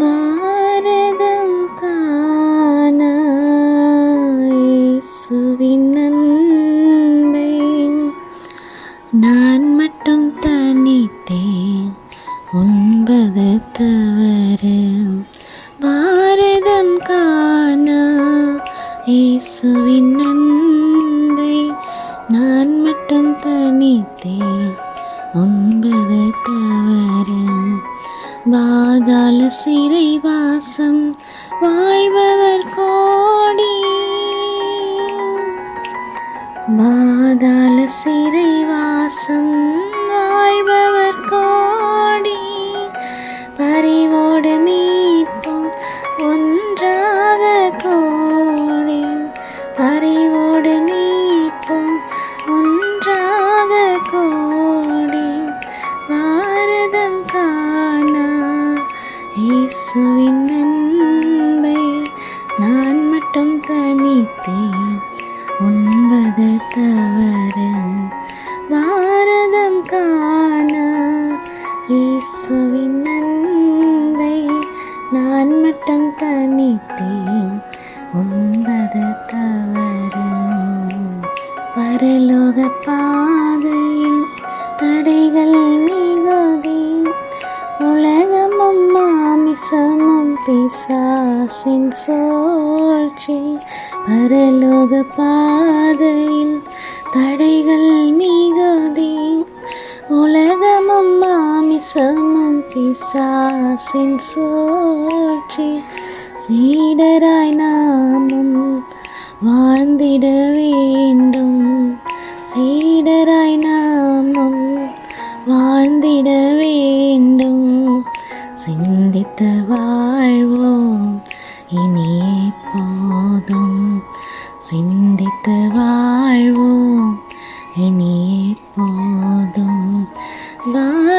பாரதம் காண இயேசுவின் நான் மட்டும் தனித்தேன் ஒன்பது தவறு. பாரதம் காண இயேசுவின் அன்பை நான் மட்டும் தனித்தேன் ஒன்பது தவறு. பாதாள சிறை வாசம் வாழ்பவர் கோடி. பாதாள சிறை வாசம் இயேசுவின் அன்பை நான் மட்டும் தனித்தேன். ஒன்பது தவற பாரதம் காணா. இயேசுவின் அன்பை நான் மட்டும் தனித்தேன். ஒன்பது தவற பரலோக பாதையில் தடைகள் மிகுதி. உலக சமம் பிசாசின் சோழ்ச்சி பரலோக பாதையில் தடைகள் மிகுதி உலகமும் மாமிசமும் பிசாசின் சோழ்ச்சி சீடராய் நாமும் வாழ்ந்திட வேண்டும் சீடராய் நாமும் சிந்தித்து வாழ்வோம். இனியே போதும். சிந்தித்து வாழ்வோம். இனியே போதும். வா